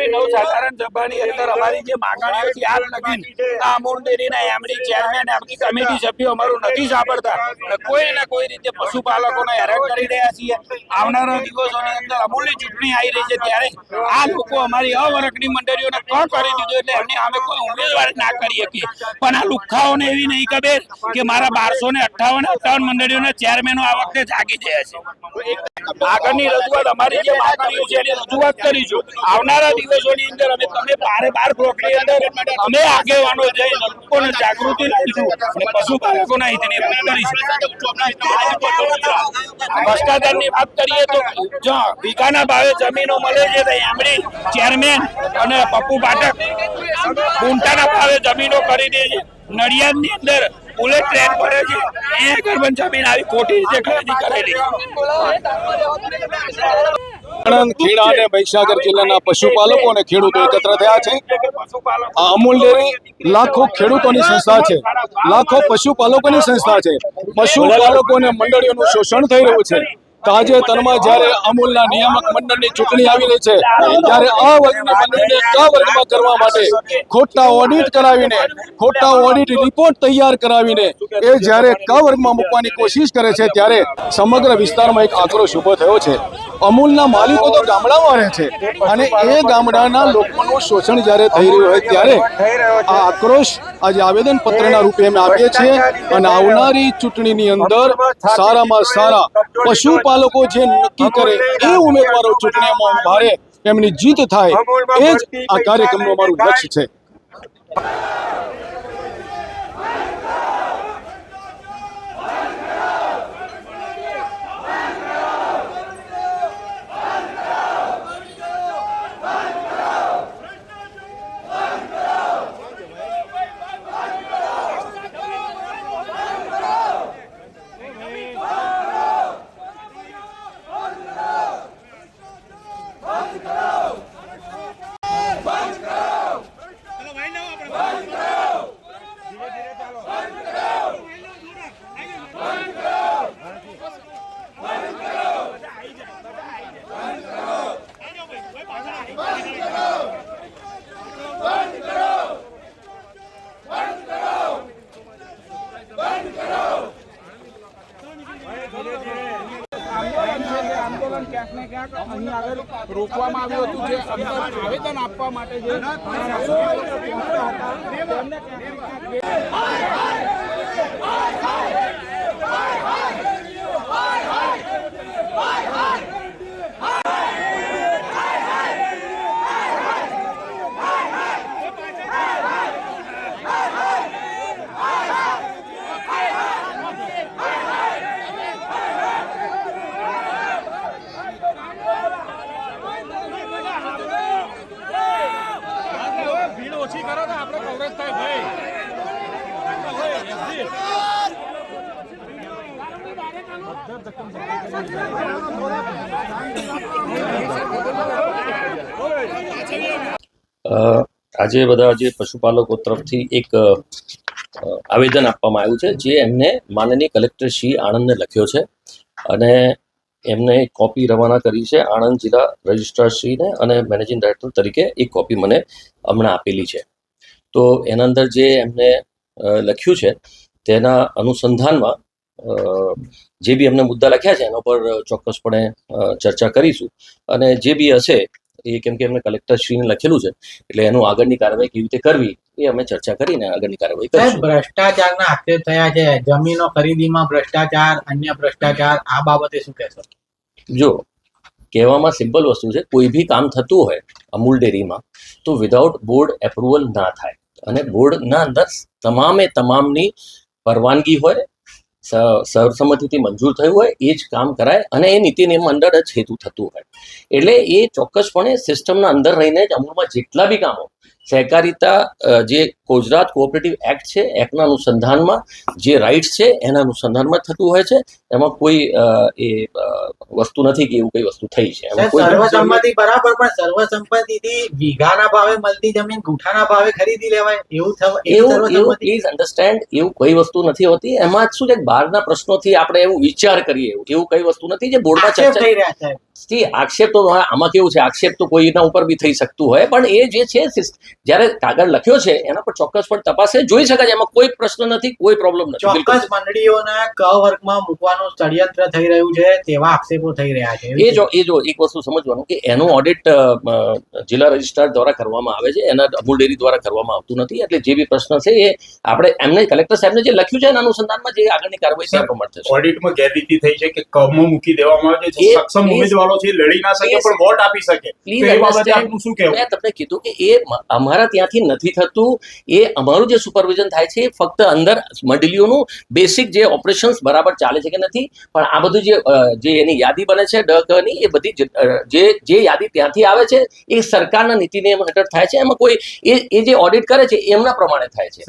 બોલાવી નવ સાધારણ સભાની અંદર અમારી જે માંગણીઓ છે આજ આ અમૂલ એમડી ચેરમેન આપણી કમિટી સભ્યો અમારું નથી સાંભળતા. કોઈ ને કોઈ રીતે પશુપાલકોને હેરાન કરી રહ્યા છીએ. આવનારા દિવસોની અંદર અમૂલની ચૂંટણી આવી રહી છે, ત્યારે આ લોકો અમારી અવરકની મંડળીઓને ક કરી દીધું એટલે એમની અમે કોઈ ઉમેદવારી ના કરી શકીએ. પણ આ લુખાઓને એવી નહીં ખબર કે મારા બારસો ને અઠ્ઠાવન અઠ્ઠાવન મંડળીઓના ચેરમેનો આ વખતે જાગી ગયા છે. આગળની રજૂઆત અમારી જે માંગણીઓ છે, એની રજૂઆત કરીશું. આવનારા દિવસોની અંદર અમે તમે બારે બાર બ્લોકની અંદર અમે આગેવાનો જઈ લોકોને જાગૃતિ લાવીશું અને પશુપાલકોના હિતની વાત કરીશું. ભ્રષ્ટાચારની વાત કરીએ તો જો વીઘાના ભાવે જમીનો મળે છે તો એમડી ચેરમેન અને પપ્પુ પાઠક ગુંટાના ભાવે જમીનો કરી દે છે. નડિયાદની અંદર બુલેટ ટ્રેન ફરે છે. એ આગળ જમીન આવી ખોટી રીતે ખરીદી કરેલી આણંદ ખેડા અને મહીસાગર જિલ્લાના પશુપાલકો અને ખેડૂતો એકત્ર થયા છે. આ અમૂલ ડેરી લાખો ખેડૂતોની સંસ્થા છે. લાખો પશુપાલકોની સંસ્થા છે. પશુપાલકો અને મંડળીઓનું શોષણ થઈ રહ્યું છે. તાજેતરમાં જ્યારે અમૂલના નિયામક મંડળની ચૂંટણી આવી રહી છે ત્યારે આ વર્ગની મંડળીને ક વર્ગમાં કરવા માટે ખોટા ઓડિટ કરાવીને ખોટા ઓડિટ રિપોર્ટ તૈયાર કરાવીને એ જ્યારે ક વર્ગમાં મૂકવાની કોશિશ કરે છે ત્યારે સમગ્ર વિસ્તારમાં એક આક્રોશ ઊભો થયો છે. અમૂલના માલિકો તો ગામડામાં રહે છે. અને એ ગામડાના લોકોનું શોષણ જ્યારે થઈ રહ્યું હોય ત્યારે આ આક્રોશ આજે આવેદન પત્રના રૂપે અમે આપીએ છીએ અને આવનારી ચૂંટણીની અંદર સારામાં સારા પશુપાલકો જે નક્કી કરે એ ઉમેદવારો ચૂંટણીમાં ભારે એમની જીત થાય એ જ આ કાર્યક્રમનું અમારું લક્ષ્ય છે. આંદોલન ક્યાંક ક્યાંક અહીં રોકવામાં આવ્યું હતું જે અંદર આવેદન આપવા માટે જે હતા તેમને ક્યાંક ને ક્યાંક ભીડ ઓછી કરો ને આપણે કોંગ્રેસ થાય ભાઈ. આજે બધા જે પશુપાલકો તરફથી એક આવેદન આપવામાં આવ્યું છે, જે એમને માનનીય કલેક્ટર શ્રી આણંદને લખ્યો છે. અને એમને એક કોપી રવાના કરી છે આણંદ જિલ્લા રજિસ્ટ્રાર શ્રીને અને મેનેજિંગ ડાયરેક્ટર તરીકે એક કોપી મને હમણાં આપેલી છે. તો એના અંદર જે એમને લખ્યું છે તેના અનુસંધાનમાં જે બી એમને મુદ્દા લખ્યા છે એના પર ચોક્કસપણે ચર્ચા કરીશું. અને જે બી હશે એ કેમ કે એમને કલેક્ટર શ્રીને લખેલું છે એટલે એનું આગળની કાર્યવાહી કેવી રીતે કરવી એ અમે ચર્ચા કરીને આગળની કાર્યવાહી કરીશું. ભ્રષ્ટાચારના આક્ષેપ થયા છે. જમીનો ખરીદીમાં ભ્રષ્ટાચાર અન્ય ભ્રષ્ટાચાર આ બાબતે શું કહેશો? જો કહેવામાં સિમ્પલ વસ્તુ છે કોઈ બી કામ થતું હોય અમૂલ ડેરીમાં તો વિધાઉટ બોર્ડ એપ્રુવલ ના થાય. અને બોર્ડના અંદર તમામે તમામની પરવાનગી હોય સર્વસંમતિથી મંજૂર થયું હોય એ જ કામ કરાય અને એ નીતિ નિયમ અંદર જ હેતુ થતું હોય. એટલે એ ચોક્કસપણે સિસ્ટમના અંદર રહીને જ અમૂલમાં જેટલા બી કામો સહકારિતા જે ગુજરાત કોઓપરેટિવ એક્ટ છે એક્ટના અનુસંધાનમાં જે રાઇટ્સ છે એના અનુસંધાનમાં થતું હોય છે એમાં કોઈ એ વસ્તુ નથી કે એવું કઈ વસ્તુ થઈ છે. સર્વસંમતિ બરાબર પણ સર્વસંમતિથી વીઘાના ભાવે મળતી જમીન ગુઠાના ભાવે ખરીદી લેવાય એવું એવું એવું પ્લીઝ અન્ડરસ્ટેન્ડ એવું કોઈ વસ્તુ નથી હોતી. એમાં શું છે બહારના પ્રશ્નોથી આપણે એવું વિચાર કરીએ એવું. એવું કઈ વસ્તુ નથી જે બોર્ડમાં ચર્ચા થઈ રહ્યા છે. આક્ષેપ તો આમાં કેવું છે? આક્ષેપ તો કોઈના ઉપર બી થઈ શકતું હોય પણ એ જે છે જ્યારે કાગળ લખ્યો છે એના પર ચોક્કસ પણ તપાસે જોઈ શકાય એમાં કોઈ પ્રશ્ન નથી કોઈ પ્રોબ્લેમ નથી. ચોક્કસ મંડળીઓના ક વર્ગમાં મૂકવાનું ષડયંત્ર થઈ રહ્યું છે તેવા આક્ષેપો થઈ રહ્યા છે. એ જો એ જો એક વસ્તુ સમજવાનું કે એનું ઓડિટ જિલ્લા રજિસ્ટ્રાર દ્વારા કરવામાં આવે છે. એના અમૂલ ડેરી દ્વારા કરવામાં આવતું નથી. એટલે જે બી પ્રશ્ન છે એ આપણે એમને કલેક્ટર સાહેબને જે લખ્યું છે એના અનુસંધાનમાં જે આગળની કાર્યવાહી છે પ્રમાણે થશે. ઓડિટમાં ગેરરીતિ થઈ છે કે કમો મૂકી દેવામાં આવે છે સક્ષમ ઉમેદવારો છે લડી ના શકે પણ વોટ આપી શકે. એ બાબતે આપનું શું કહેવું? મેં તમને કીધું કે એ અમારા ત્યાંથી નથી થતું. એ અમારું જે સુપરવિઝન થાય છે ફક્ત અંદર મંડળીઓનું બેસિક જે ઓપરેશન્સ બરાબર ચાલે છે કે નથી પણ આ બધું જે જે એની યાદી બને છે ડકની ની એ બધી જે જે યાદી ત્યાંથી આવે છે એ સરકારના નીતિ નિયમ હેઠળ થાય છે. એમાં કોઈ એ એ જે ઓડિટ કરે છે એમના પ્રમાણે થાય છે.